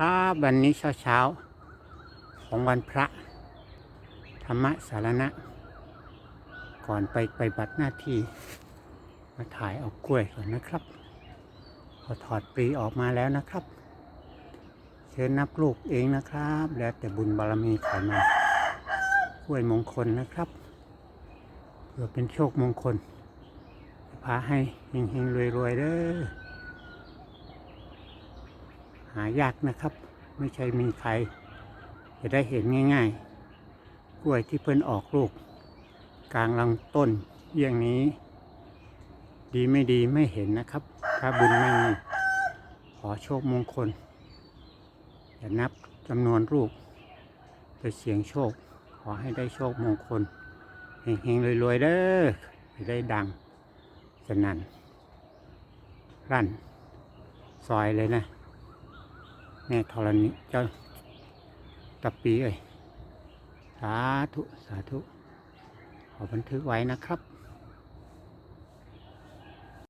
ครับวันนี้เช้าเช้าๆของวันพระ ธรรมสารณะ ก่อนไปไปบัตรหน้าที่ มาถ่ายเอากล้วยก่อนนะครับพอถอดปลีออกมาแล้วนะครับ เชิญนับลูกเองนะครับ แล้วแต่บุญบารมีใครมากล้วยมงคลนะครับเพื่อเป็นโชคมงคลพาให้เฮงๆรวยๆเด้อ หายากนะครับ ไม่ใช่มีใคร จะได้เห็นง่าย ๆ กล้วยที่เพิ่นออกลูก กลางลำต้นอย่างนี้ ดีไม่ดีไม่เห็นนะครับ ถ้าบุญไม่มีขอโชคมงคลอย่านับจำนวนลูกไปเสียงโชค ขอให้ได้โชคมงคลเฮงๆรวยๆเด้อจะได้ดังสนั่นรั่นซอยเลยนะ แม่ธรณีเจ้าตะปีเอ้ยสาธุ สาธุ ขอบันทึกไว้นะครับ